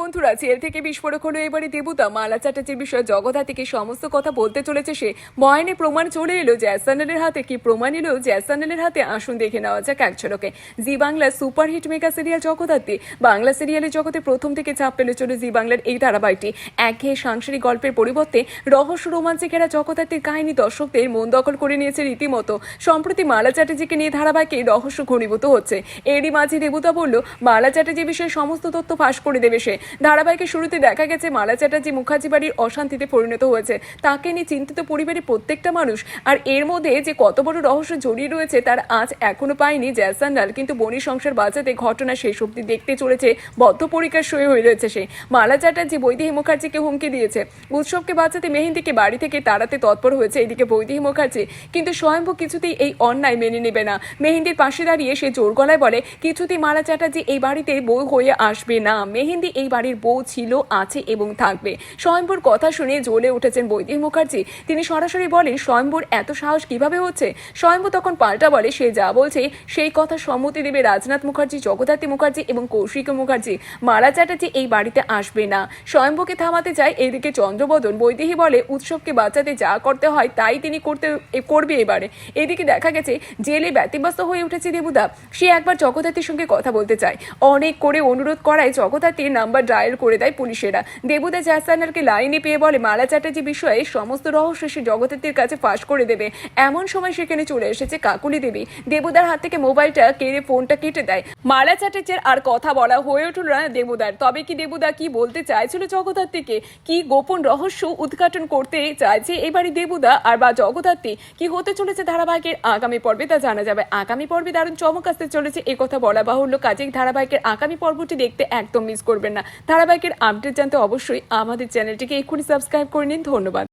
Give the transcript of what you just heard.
বন্ধুরা জেল থেকে বিস্ফোরক হলো এবারে দেবতা। মালা চ্যাটার্জির বিষয়ে জগদ্ধাতিকে সমস্ত কথা বলতে চলেছে সে। বয়ানে প্রমাণ চলে এলো জ্যাসানেলের হাতে। কি প্রমাণ এলো? জ্যাসানেলের হাতে আসুন দেখে নেওয়া যাক এক ঝলকে জি বাংলার superhit mega serial Jagaddhatri. Bangla সিরিয়ালের জগতে প্রথম থেকে চাপ পেলে চলে জি বাংলার এই ধারাবাহিকটি। একঘেয়ে সাংসারিক গল্পের পরিবর্তে রহস্য রোমাঞ্চে ঘেরা জগদ্ধাত্রীর কাহিনী দর্শকদের মন দখল করে নিয়েছে রীতিমতো। সম্প্রতি মালা চ্যাটার্জিকে নিয়ে ধারাবাহিকে রহস্য ঘনীভূত হচ্ছে। এরই মাঝে দেবতা বলল, মালা চ্যাটার্জি বিষয়ে সমস্ত তথ্য ফাঁস করে দেবে সে। ধারাবাহিকের শুরুতে দেখা গেছে মালা চ্যাটার্জি মুখার্জি বাড়ির অশান্তিতে পরিণত হয়েছে। তাকে নিয়ে চিন্তিত পরিবারের প্রত্যেকটা মানুষ। আর এর মধ্যে যে কত বড় রহস্য জড়িয়ে রয়েছে, তার আজ এখনও পায়নি জ্যাসান্ডাল কিন্তু বনি সংসার বাঁচাতে ঘটনা শেষ অব্দি দেখতে চলেছে বদ্ধপরিকার সয়ে হয়ে রয়েছে সে। মালা চ্যাটার্জি বৈদেহী মুখার্জিকে হুমকি দিয়েছে। উৎসবকে বাঁচাতে মেহেন্দিকে বাড়ি থেকে তাড়াতে তৎপর হয়েছে এদিকে বৈদেহী মুখার্জি। কিন্তু স্বয়ম্ভু কিছুতেই এই অন্যায় মেনে নেবে না। মেহেন্দির পাশে দাঁড়িয়ে সে জোর গলায় বলে, কিছুতেই মালা চ্যাটার্জি এই বাড়িতে বউ হয়ে আসবে না। মেহেন্দি এই বাড়ির বউ ছিল, আছে এবং থাকবে। স্বয়ম্ভুর কথা শুনে জ্বলে উঠেছেন বৈদেহী মুখার্জি। তিনি সরাসরি বলেন, স্বয়ম্ভুর এত সাহস কীভাবে হচ্ছে? স্বয়ম্ভু তখন পাল্টা বলে, সে যা বলছে, সেই কথা সম্মতি দেবে রাজনাথ মুখার্জি, জগদ্ধাত্রী মুখার্জি এবং কৌশিক মুখার্জি। মালা চ্যাটার্জি এই বাড়িতে আসবে না। স্বয়ম্ভুকে থামাতে চায় এদিকে চন্দ্রবদন বৈদেহী বলে, উৎসবকে বাঁচাতে যা করতে হয়, তাই তিনি করতে করবে এবারে। এদিকে দেখা গেছে, জেলে ব্যতিব্যস্ত হয়ে উঠেছে দেবুদা। সে একবার জগদ্ধাত্রীর সঙ্গে কথা বলতে চায়। অনেক করে অনুরোধ করায় জগদ্ধাত্রীর নাম্বার ডায়াল করে দেয় পুলিশেরা। দেবুদা জাসানারকে লাইনে পেয়ে বলে, মালা চ্যাটার্জি বিষয়ে সমস্ত রহস্য সে জগদ্ধাত্রীর কাছে ফাঁস করে দেবে। এমন সময় সেখানে চলে এসেছে কাকুলি দেবী। দেবুদার হাত থেকে মোবাইলটা কেড়ে ফোনটা কেটে দেয়। মালা চ্যাটার্জির আর কথা বলা হয়ে উঠল না দেবুদার। তবে কি দেবুদা কি বলতে চাইছিল জগদ্ধাত্রীকে? কি গোপন রহস্য উদ্ঘাটন করতে চাইছে এবারে দেবুদা? আর বা জগদ্ধাত্রী কি হতে চলেছে ধারাবাহিকের আগামী পর্বে তা জানা যাবে। আগামী পর্বে দারুণ চমক আসতে চলেছে। কথা বলা বাহুল্য কাজেই ধারাবাহিকের আগামী পর্বটি দেখতে একদম মিস করবেন না। ধারাবাহিকের আপডেট জানতে অবশ্যই আমাদের চ্যানেলটিকে এক্ষুনি সাবস্ক্রাইব করে নিন। ধন্যবাদ।